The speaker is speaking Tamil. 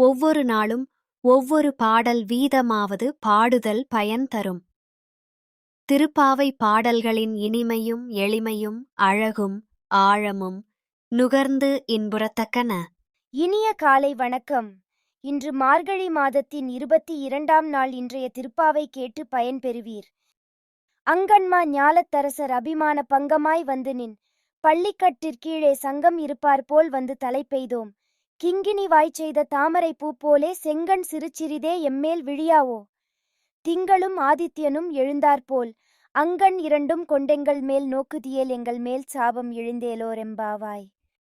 ஒவ்வொரு நாளும் ஒவ்வொரு பாடல் வீதமாவது பாடுதல் பயன் தரும். திருப்பாவை பாடல்களின் இனிமையும் எளிமையும் அழகும் ஆழமும் நுகர்ந்து இன்புறத்தக்கன. இனிய காலை வணக்கம். இன்று மார்கழி மாதத்தின் இருபத்தி இரண்டாம் நாள் இன்றைய திருப்பாவை கேட்டு பயன் பெறுவீர். அங்கன்மா ஞாலத்தரசர் அபிமான பங்கமாய் வந்து நின். பள்ளிக்கட்டிற்கீழே சங்கம் இருப்பார் போல் வந்து தலை பெய்தோம். கிங்கினி வாய் செய்த தாமரை பூ போலே செங்கண் சிறுச்சிறிதே எம்மேல் விழியாவோ? திங்களும் ஆதித்யனும் எழுந்தாற்போல் அங்கண் இரண்டும் கொண்டெங்கள் மேல் நோக்குதியேல் எங்கள் மேல் சாபம் எழுந்தேலோரெம்பாவாய்.